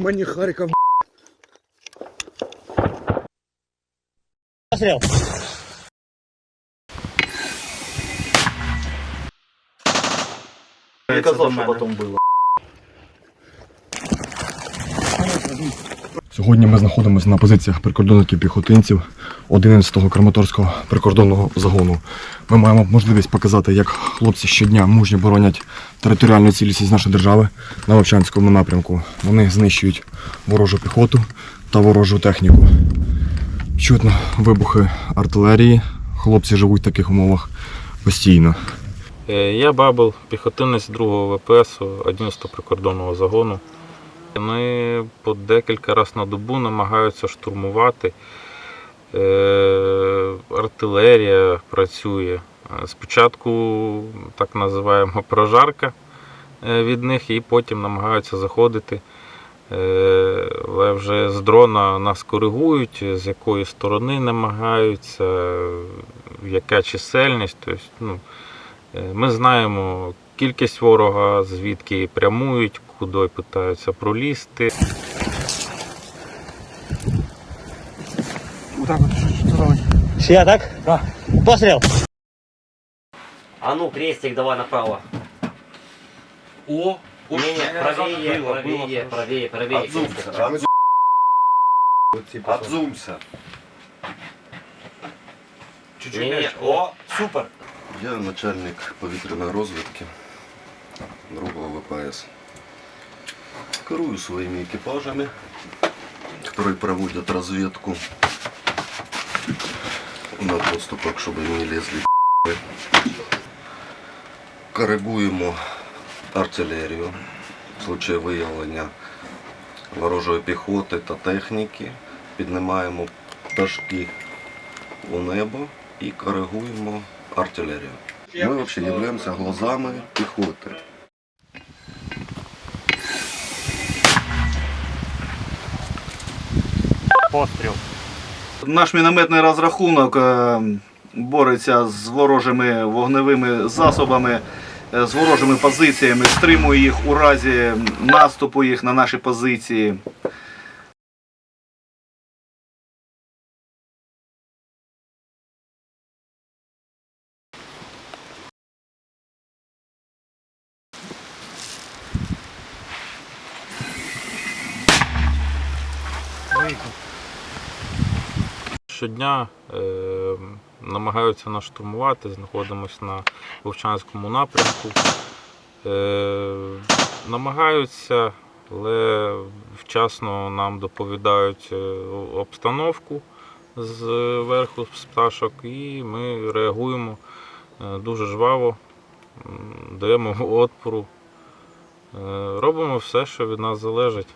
мені Харків. Пострел. Я казав, що потім було. Сьогодні ми знаходимося на позиціях прикордонників піхотинців 11-го Краматорського прикордонного загону. Ми маємо можливість показати, як хлопці щодня мужньо боронять територіальну цілісність нашої держави на Вовчанському напрямку. Вони знищують ворожу піхоту та ворожу техніку. Чутно вибухи артилерії. Хлопці живуть в таких умовах постійно. Е, Я Бабл, піхотинець 2-го ВПС 11-го прикордонного загону. Вони по декілька разів на добу намагаються штурмувати. Е, Артилерія працює. Спочатку так називаємо прожарка е, від них, і потім намагаються заходити. Е, Але вже з дрона нас коригують, з якої сторони намагаються, яка чисельність. Тобто, ну, Ми знаємо кількість ворога, звідки прямують, куди питаються пролізти. Шия, так? Да. Пострел. А ну, крестик давай направо. О, Не, не, правее, правее, правее, правее. крестик. Отзумся. Чуть-чуть. О, супер. Я начальник повітряної розвідки другого Керую своими экипажами, которые проводят разведку на поступах, щоб не лезли Коригуємо артилерію в случае виявлення ворожої піхоти та техніки. Піднімаємо пташки у небо і коригуємо артилерію. Ми взагалі являємося глазами піхоти. Пострел. Наш мінометний розрахунок е, бореться з ворожими вогневими засобами, е, з ворожими позиціями, стримує їх у разі наступу їх на наші позиції. Щодня е, намагаються нас штурмувати, знаходимося на Вовчанському напрямку. Е, намагаються, але вчасно нам доповідають е, обстановку з верху з пташок, і ми реагуємо дуже жваво, даємо отпору. Робимо все, що від нас залежить.